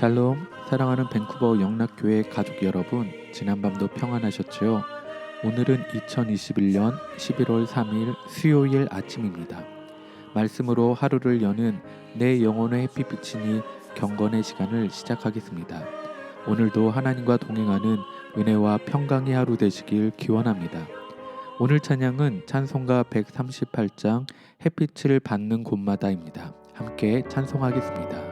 샬롬 사랑하는 밴쿠버 영락교회 가족 여러분 지난밤도 평안하셨지요? 오늘은 2021년 11월 3일 수요일 아침입니다. 말씀으로 하루를 여는 내 영혼의 햇빛비치니 경건의 시간을 시작하겠습니다. 오늘도 하나님과 동행하는 은혜와 평강의 하루 되시길 기원합니다. 오늘 찬양은 찬송가 138장 햇빛을 받는 곳마다입니다. 함께 찬송하겠습니다.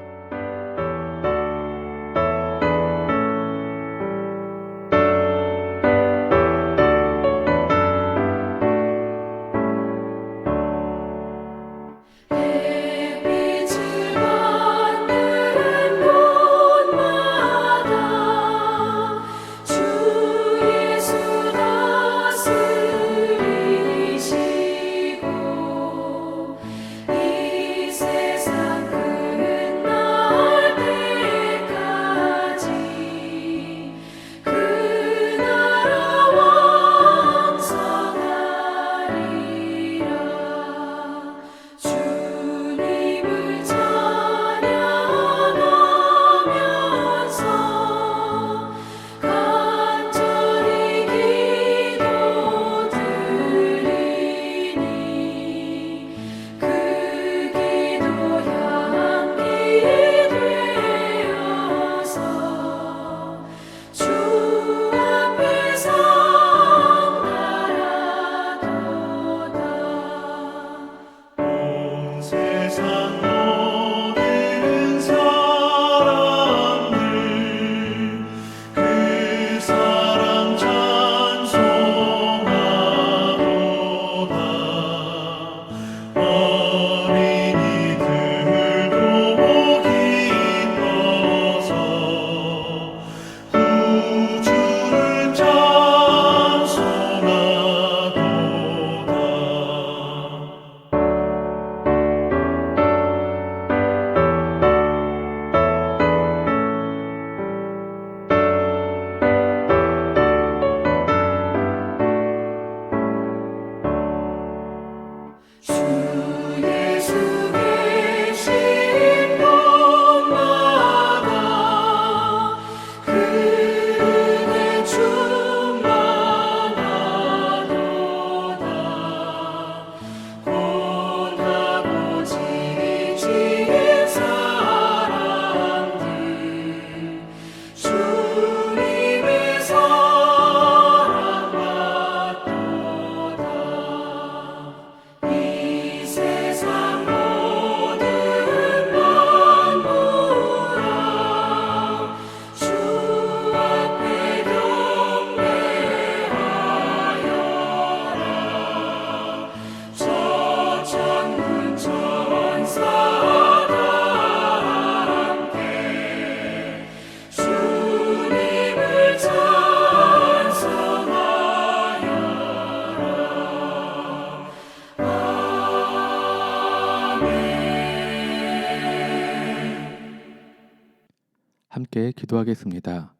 함께 기도하겠습니다.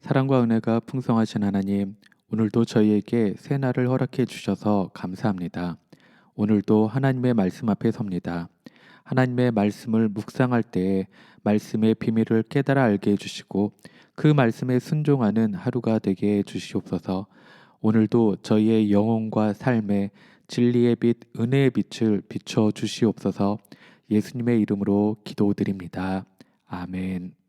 사랑과 은혜가 풍성하신 하나님, 오늘도 저희에게 새 날을 허락해 주셔서 감사합니다. 오늘도 하나님의 말씀 앞에 섭니다. 하나님의 말씀을 묵상할 때에 말씀의 비밀을 깨달아 알게 해주시고 그 말씀에 순종하는 하루가 되게 해주시옵소서. 오늘도 저희의 영혼과 삶에 진리의 빛, 은혜의 빛을 비춰 주시옵소서. 예수님의 이름으로 기도드립니다. 아멘.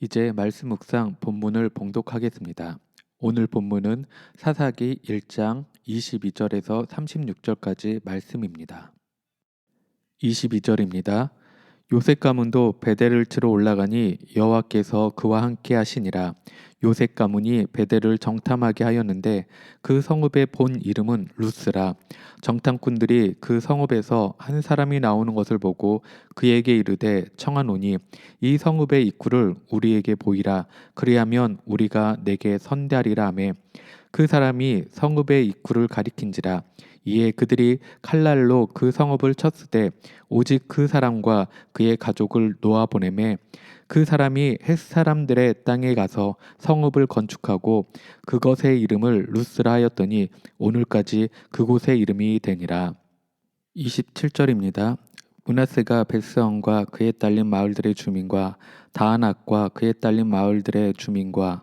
이제 말씀 묵상 본문을 봉독하겠습니다. 오늘 본문은 사사기 1장 22절에서 36절까지 말씀입니다. 22절입니다. 요셉 가문도 베델을 치러 올라가니 여호와께서 그와 함께 하시니라. 요셉 가문이 베델을 정탐하게 하였는데 그 성읍의 본 이름은 루스라. 정탐꾼들이 그 성읍에서 한 사람이 나오는 것을 보고 그에게 이르되 청하노니 이 성읍의 입구를 우리에게 보이라. 그리하면 우리가 내게 선대하리라 하매 그 사람이 성읍의 입구를 가리킨지라. 이에 그들이 칼날로 그 성읍을 쳤으되 오직 그 사람과 그의 가족을 놓아 보내매 그 사람이 햇 사람들의 땅에 가서 성읍을 건축하고 그것의 이름을 루스라 하였더니 오늘까지 그곳의 이름이 되니라. 27절입니다. 문하세가 베스원과 그에 딸린 마을들의 주민과 다아낙과 그에 딸린 마을들의 주민과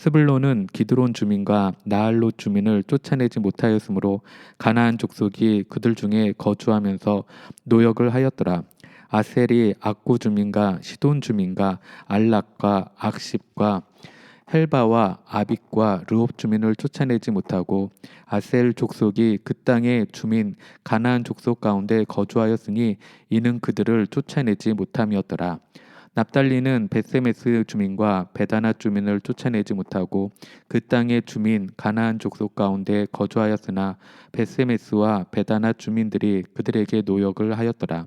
스불론은 기드론 주민과 나알롯 주민을 쫓아내지 못하였으므로 가나안 족속이 그들 중에 거주하면서 노역을 하였더라. 아셀이 악구 주민과 시돈 주민과 알락과 악십과 헬바와 아빅과 르홉 주민을 쫓아내지 못하고 아셀 족속이 그 땅의 주민 가나안 족속 가운데 거주하였으니 이는 그들을 쫓아내지 못함이었더라. 납달리는 베세메스 주민과 베다나 주민을 쫓아내지 못하고 그 땅의 주민 가나안 족속 가운데 거주하였으나 베세메스와 베다나 주민들이 그들에게 노역을 하였더라.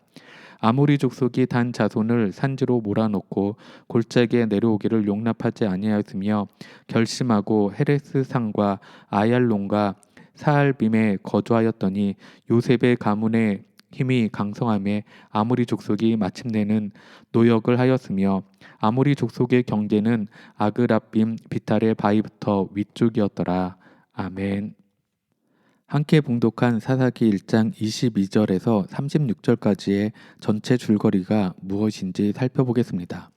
아모리 족속이 단 자손을 산지로 몰아넣고 골짜기에 내려오기를 용납하지 아니하였으며 결심하고 헤레스 산과 아얄론과 사알빔에 거주하였더니 요셉의 가문의 힘이 강성함에 아모리 족속이 마침내는 노역을 하였으며 아모리 족속의 경계는 아그라빔 비탈의 바위부터 위쪽이었더라. 아멘. 함께 봉독한 사사기 1장 22절에서 36절까지의 전체 줄거리가 무엇인지 살펴보겠습니다.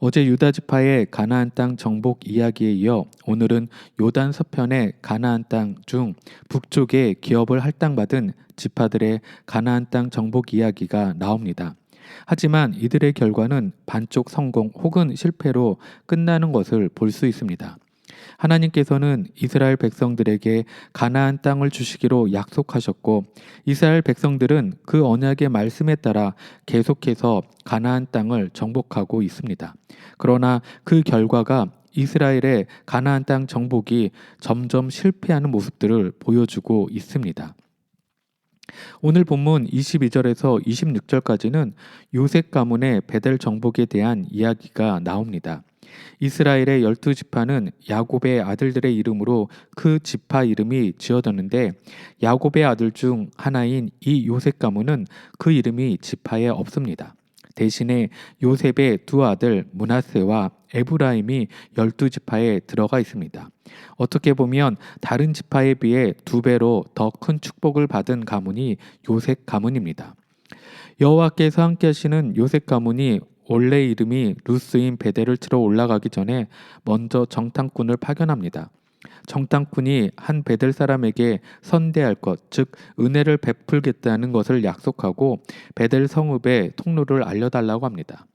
어제 유다 지파의 가나안 땅 정복 이야기에 이어 오늘은 요단 서편의 가나안 땅 중 북쪽에 기업을 할당받은 지파들의 가나안 땅 정복 이야기가 나옵니다. 하지만 이들의 결과는 반쪽 성공 혹은 실패로 끝나는 것을 볼 수 있습니다. 하나님께서는 이스라엘 백성들에게 가나안 땅을 주시기로 약속하셨고 이스라엘 백성들은 그 언약의 말씀에 따라 계속해서 가나안 땅을 정복하고 있습니다. 그러나 그 결과가 이스라엘의 가나안 땅 정복이 점점 실패하는 모습들을 보여주고 있습니다. 오늘 본문 22절에서 26절까지는 요셉 가문의 베델 정복에 대한 이야기가 나옵니다. 이스라엘의 열두 지파는 야곱의 아들들의 이름으로 그 지파 이름이 지어졌는데 야곱의 아들 중 하나인 이 요셉 가문은 그 이름이 지파에 없습니다. 대신에 요셉의 두 아들 문하세와 에브라임이 열두 지파에 들어가 있습니다. 어떻게 보면 다른 지파에 비해 두 배로 더 큰 축복을 받은 가문이 요셉 가문입니다. 여호와께서 함께 하시는 요셉 가문이 원래 이름이 루스인 베델을 치러 올라가기 전에 먼저 정탐꾼을 파견합니다. 정탐꾼이 한 베델 사람에게 선대할 것, 즉 은혜를 베풀겠다는 것을 약속하고 베델 성읍의 통로를 알려달라고 합니다.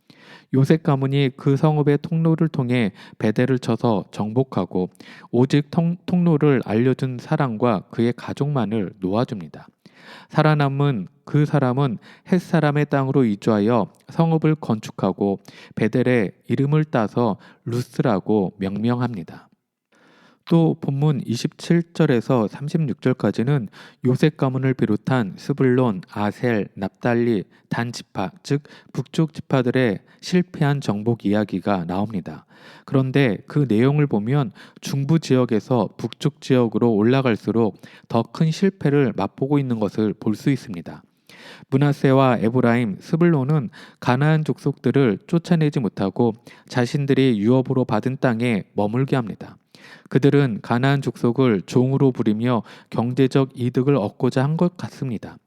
요셉 가문이 그 성읍의 통로를 통해 베델을 쳐서 정복하고 오직 통, 통로를 알려준 사람과 그의 가족만을 놓아줍니다. 살아남은 그 사람은 햇 사람의 땅으로 이주하여 성읍을 건축하고 베델의 이름을 따서 루스라고 명명합니다. 또 본문 27절에서 36절까지는 요셉 가문을 비롯한 스불론, 아셀, 납달리, 단 지파, 즉 북쪽 지파들의 실패한 정복 이야기가 나옵니다. 그런데 그 내용을 보면 중부 지역에서 북쪽 지역으로 올라갈수록 더 큰 실패를 맛보고 있는 것을 볼 수 있습니다. 문하세와 에브라임, 스불론은 가나안 족속들을 쫓아내지 못하고 자신들이 유업으로 받은 땅에 머물게 합니다. 그들은 가나안 족속을 종으로 부리며 경제적 이득을 얻고자 한 것 같습니다.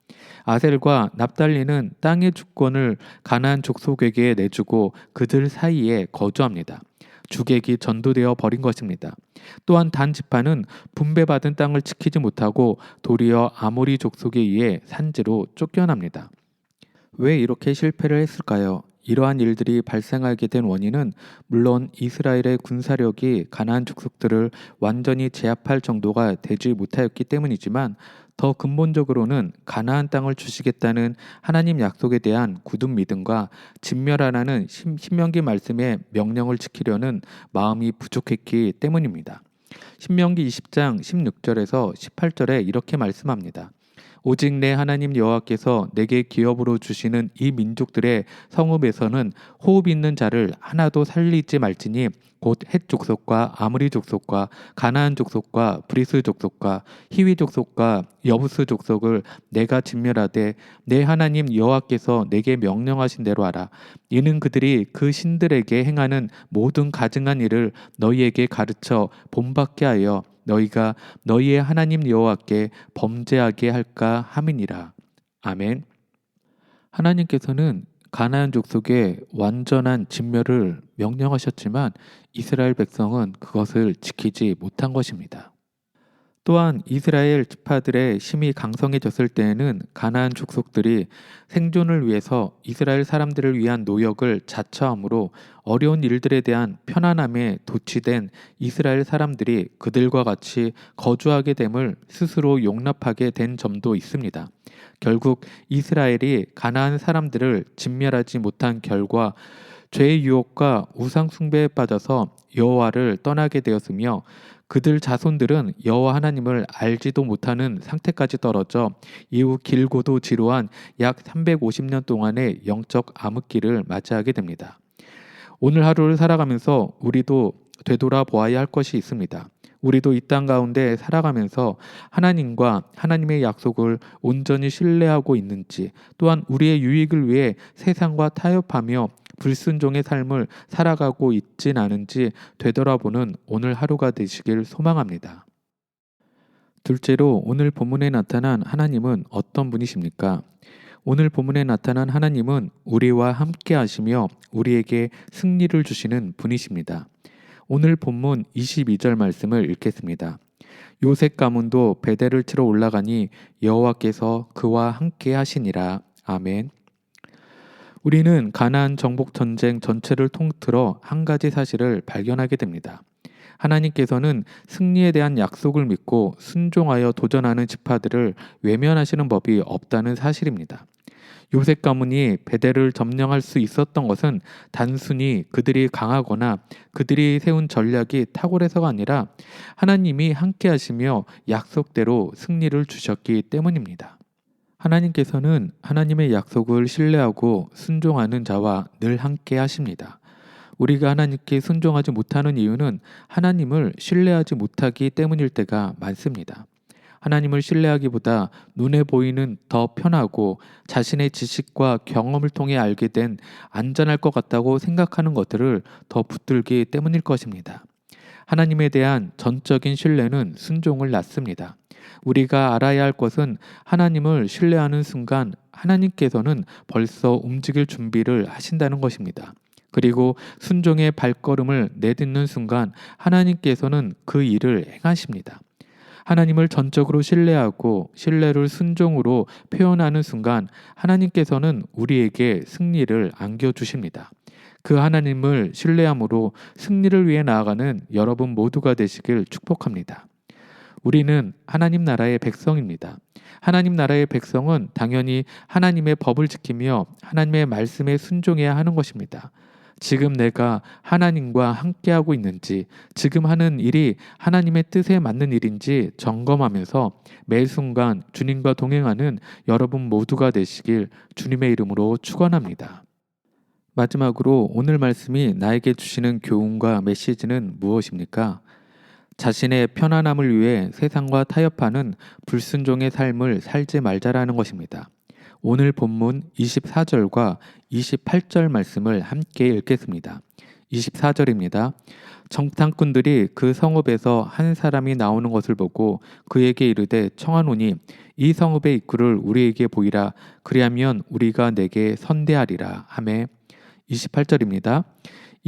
아셀과 납달리는 땅의 주권을 가나안 족속에게 내주고 그들 사이에 거주합니다. 주객이 전도되어 버린 것입니다. 또한 단 지파는 분배받은 땅을 지키지 못하고 도리어 아모리 족속에 의해 산지로 쫓겨납니다. 왜 이렇게 실패를 했을까요? 이러한 일들이 발생하게 된 원인은 물론 이스라엘의 군사력이 가나안 족속들을 완전히 제압할 정도가 되지 못하였기 때문이지만 더 근본적으로는 가나안 땅을 주시겠다는 하나님 약속에 대한 굳은 믿음과 진멸하라는 신- 신명기 말씀의 명령을 지키려는 마음이 부족했기 때문입니다. 신명기 20장 16절에서 18절에 이렇게 말씀합니다. 오직 내 하나님 여호와께서 내게 기업으로 주시는 이 민족들의 성읍에서는 호흡 있는 자를 하나도 살리지 말지니 곧 헷 족속과 아무리 족속과 가나안 족속과 브리스 족속과 히위 족속과 여부스 족속을 내가 진멸하되 내 하나님 여호와께서 내게 명령하신 대로 하라. 이는 그들이 그 신들에게 행하는 모든 가증한 일을 너희에게 가르쳐 본받게 하여 너희가 너희의 하나님 여호와께 범죄하게 할까 함이니라 아멘 하나님께서는 가나안 족속의 완전한 진멸을 명령하셨지만 이스라엘 백성은 그것을 지키지 못한 것입니다. 또한 이스라엘 지파들의 힘이 강성해졌을 때에는 가나안 족속들이 생존을 위해서 이스라엘 사람들을 위한 노역을 자처함으로 어려운 일들에 대한 편안함에 도취된 이스라엘 사람들이 그들과 같이 거주하게 됨을 스스로 용납하게 된 점도 있습니다. 결국 이스라엘이 가나안 사람들을 진멸하지 못한 결과 죄의 유혹과 우상 숭배에 빠져서 여호와를 떠나게 되었으며 그들 자손들은 여호와 하나님을 알지도 못하는 상태까지 떨어져 이후 길고도 지루한 약 350년 동안의 영적 암흑기를 맞이하게 됩니다. 오늘 하루를 살아가면서 우리도 되돌아 보아야 할 것이 있습니다. 우리도 이 땅 가운데 살아가면서 하나님과 하나님의 약속을 온전히 신뢰하고 있는지 또한 우리의 유익을 위해 세상과 타협하며 불순종의 삶을 살아가고 있진 않은지 되돌아보는 오늘 하루가 되시길 소망합니다. 둘째로 오늘 본문에 나타난 하나님은 어떤 분이십니까? 오늘 본문에 나타난 하나님은 우리와 함께 하시며 우리에게 승리를 주시는 분이십니다. 오늘 본문 22절 말씀을 읽겠습니다. 요셉 가문도 베델을 치러 올라가니 여호와께서 그와 함께 하시니라. 아멘. 우리는 가나안 정복 전쟁 전체를 통틀어 한 가지 사실을 발견하게 됩니다. 하나님께서는 승리에 대한 약속을 믿고 순종하여 도전하는 지파들을 외면하시는 법이 없다는 사실입니다. 요셉 가문이 베델을 점령할 수 있었던 것은 단순히 그들이 강하거나 그들이 세운 전략이 탁월해서가 아니라 하나님이 함께 하시며 약속대로 승리를 주셨기 때문입니다. 하나님께서는 하나님의 약속을 신뢰하고 순종하는 자와 늘 함께 하십니다. 우리가 하나님께 순종하지 못하는 이유는 하나님을 신뢰하지 못하기 때문일 때가 많습니다. 하나님을 신뢰하기보다 눈에 보이는 더 편하고 자신의 지식과 경험을 통해 알게 된 안전할 것 같다고 생각하는 것들을 더 붙들기 때문일 것입니다. 하나님에 대한 전적인 신뢰는 순종을 낳습니다. 우리가 알아야 할 것은 하나님을 신뢰하는 순간 하나님께서는 벌써 움직일 준비를 하신다는 것입니다. 그리고 순종의 발걸음을 내딛는 순간 하나님께서는 그 일을 행하십니다. 하나님을 전적으로 신뢰하고 신뢰를 순종으로 표현하는 순간 하나님께서는 우리에게 승리를 안겨주십니다. 그 하나님을 신뢰함으로 승리를 위해 나아가는 여러분 모두가 되시길 축복합니다. 우리는 하나님 나라의 백성입니다. 하나님 나라의 백성은 당연히 하나님의 법을 지키며 하나님의 말씀에 순종해야 하는 것입니다. 지금 내가 하나님과 함께하고 있는지, 지금 하는 일이 하나님의 뜻에 맞는 일인지 점검하면서 매 순간 주님과 동행하는 여러분 모두가 되시길 주님의 이름으로 축원합니다. 마지막으로 오늘 말씀이 나에게 주시는 교훈과 메시지는 무엇입니까? 자신의 편안함을 위해 세상과 타협하는 불순종의 삶을 살지 말자라는 것입니다. 오늘 본문 24절과 28절 말씀을 함께 읽겠습니다. 24절입니다. 정탐꾼들이 그 성읍에서 한 사람이 나오는 것을 보고 그에게 이르되 청하노니 이 성읍의 입구를 우리에게 보이라 그리하면 우리가 내게 선대하리라 하매 28절입니다.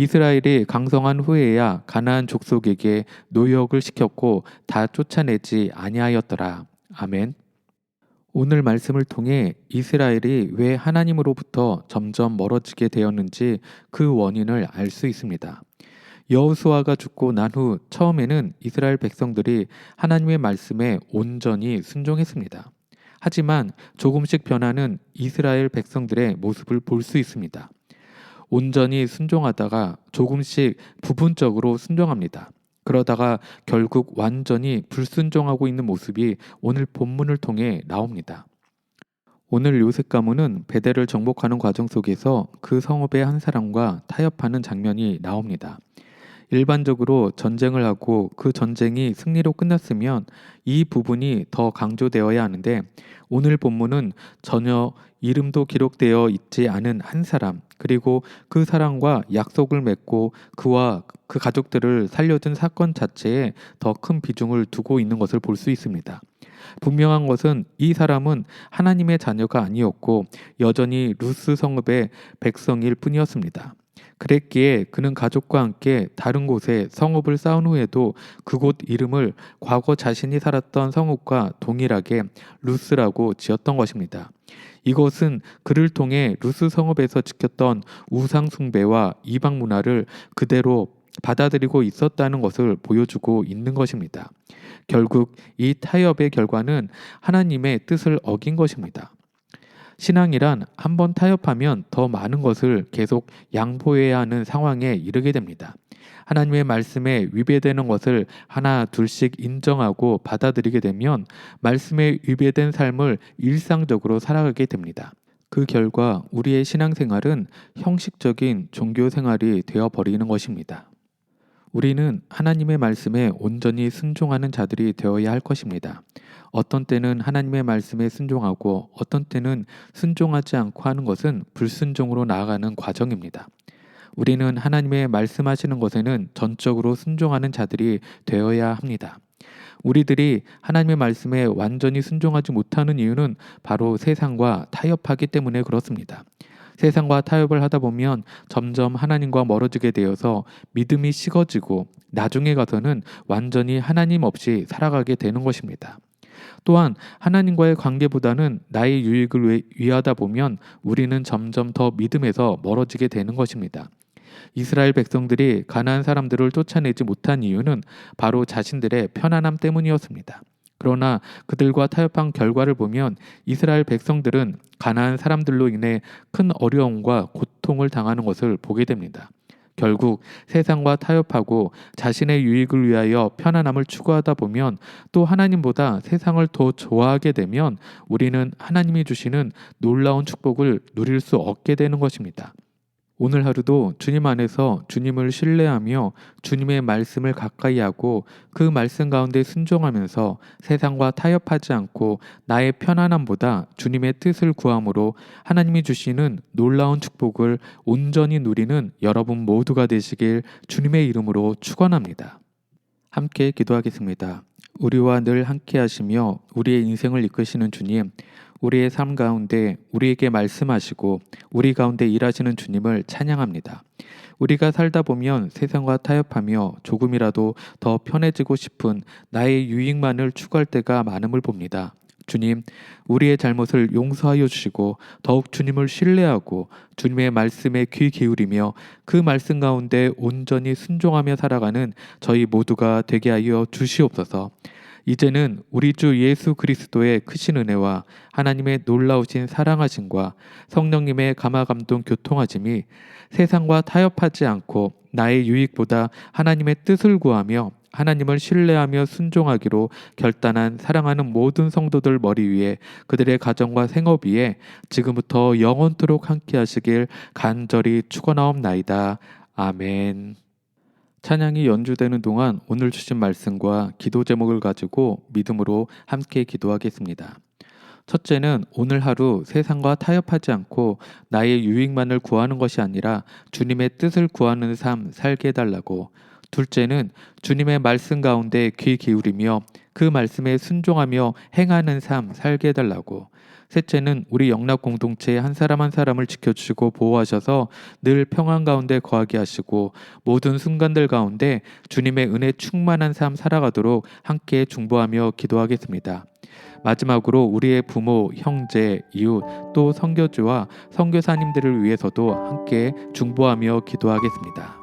이스라엘이 강성한 후에야 가나안 족속에게 노역을 시켰고 다 쫓아내지 아니하였더라. 아멘. 오늘 말씀을 통해 이스라엘이 왜 하나님으로부터 점점 멀어지게 되었는지 그 원인을 알 수 있습니다. 여호수아가 죽고 난 후 처음에는 이스라엘 백성들이 하나님의 말씀에 온전히 순종했습니다. 하지만 조금씩 변하는 이스라엘 백성들의 모습을 볼 수 있습니다. 온전히 순종하다가 조금씩 부분적으로 순종합니다. 그러다가 결국 완전히 불순종하고 있는 모습이 오늘 본문을 통해 나옵니다. 오늘 요셉 가문은 베델을 정복하는 과정 속에서 그 성읍의 한 사람과 타협하는 장면이 나옵니다. 일반적으로 전쟁을 하고 그 전쟁이 승리로 끝났으면 이 부분이 더 강조되어야 하는데 오늘 본문은 전혀 이름도 기록되어 있지 않은 한 사람 그리고 그 사람과 약속을 맺고 그와 그 가족들을 살려준 사건 자체에 더 큰 비중을 두고 있는 것을 볼 수 있습니다. 분명한 것은 이 사람은 하나님의 자녀가 아니었고 여전히 루스 성읍의 백성일 뿐이었습니다. 그랬기에 그는 가족과 함께 다른 곳에 성읍을 쌓은 후에도 그곳 이름을 과거 자신이 살았던 성읍과 동일하게 루스라고 지었던 것입니다. 이것은 그를 통해 루스 성읍에서 지켰던 우상 숭배와 이방 문화를 그대로 받아들이고 있었다는 것을 보여주고 있는 것입니다. 결국 이 타협의 결과는 하나님의 뜻을 어긴 것입니다. 신앙이란 한번 타협하면 더 많은 것을 계속 양보해야 하는 상황에 이르게 됩니다. 하나님의 말씀에 위배되는 것을 하나 둘씩 인정하고 받아들이게 되면 말씀에 위배된 삶을 일상적으로 살아가게 됩니다. 그 결과 우리의 신앙생활은 형식적인 종교 생활이 되어 버리는 것입니다. 우리는 하나님의 말씀에 온전히 순종하는 자들이 되어야 할 것입니다. 어떤 때는 하나님의 말씀에 순종하고 어떤 때는 순종하지 않고 하는 것은 불순종으로 나아가는 과정입니다. 우리는 하나님의 말씀하시는 것에는 전적으로 순종하는 자들이 되어야 합니다. 우리들이 하나님의 말씀에 완전히 순종하지 못하는 이유는 바로 세상과 타협하기 때문에 그렇습니다. 세상과 타협을 하다 보면 점점 하나님과 멀어지게 되어서 믿음이 식어지고 나중에 가서는 완전히 하나님 없이 살아가게 되는 것입니다. 또한 하나님과의 관계보다는 나의 유익을 위하다 보면 우리는 점점 더 믿음에서 멀어지게 되는 것입니다. 이스라엘 백성들이 가나안 사람들을 쫓아내지 못한 이유는 바로 자신들의 편안함 때문이었습니다. 그러나 그들과 타협한 결과를 보면 이스라엘 백성들은 가나안 사람들로 인해 큰 어려움과 고통을 당하는 것을 보게 됩니다. 결국 세상과 타협하고 자신의 유익을 위하여 편안함을 추구하다 보면 또 하나님보다 세상을 더 좋아하게 되면 우리는 하나님이 주시는 놀라운 축복을 누릴 수 없게 되는 것입니다. 오늘 하루도 주님 안에서 주님을 신뢰하며 주님의 말씀을 가까이 하고 그 말씀 가운데 순종하면서 세상과 타협하지 않고 나의 편안함보다 주님의 뜻을 구함으로 하나님이 주시는 놀라운 축복을 온전히 누리는 여러분 모두가 되시길 주님의 이름으로 축원합니다. 함께 기도하겠습니다. 우리와 늘 함께 하시며 우리의 인생을 이끄시는 주님 우리의 삶 가운데 우리에게 말씀하시고 우리 가운데 일하시는 주님을 찬양합니다. 우리가 살다 보면 세상과 타협하며 조금이라도 더 편해지고 싶은 나의 유익만을 추구할 때가 많음을 봅니다. 주님, 우리의 잘못을 용서하여 주시고 더욱 주님을 신뢰하고 주님의 말씀에 귀 기울이며 그 말씀 가운데 온전히 순종하며 살아가는 저희 모두가 되게 하여 주시옵소서. 이제는 우리 주 예수 그리스도의 크신 은혜와 하나님의 놀라우신 사랑하심과 성령님의 감화감동 교통하심이 세상과 타협하지 않고 나의 유익보다 하나님의 뜻을 구하며 하나님을 신뢰하며 순종하기로 결단한 사랑하는 모든 성도들 머리 위에 그들의 가정과 생업 위에 지금부터 영원토록 함께 하시길 간절히 축원하옵나이다. 아멘. 찬양이 연주되는 동안 오늘 주신 말씀과 기도 제목을 가지고 믿음으로 함께 기도하겠습니다. 첫째는 오늘 하루 세상과 타협하지 않고 나의 유익만을 구하는 것이 아니라 주님의 뜻을 구하는 삶 살게 해달라고. 둘째는 주님의 말씀 가운데 귀 기울이며 그 말씀에 순종하며 행하는 삶 살게 해달라고. 셋째는 우리 영락 공동체 한 사람 한 사람을 지켜주시고 보호하셔서 늘 평안 가운데 거하게 하시고 모든 순간들 가운데 주님의 은혜 충만한 삶 살아가도록 함께 중보하며 기도하겠습니다. 마지막으로 우리의 부모, 형제, 이웃, 또 선교주와 선교사님들을 위해서도 함께 중보하며 기도하겠습니다.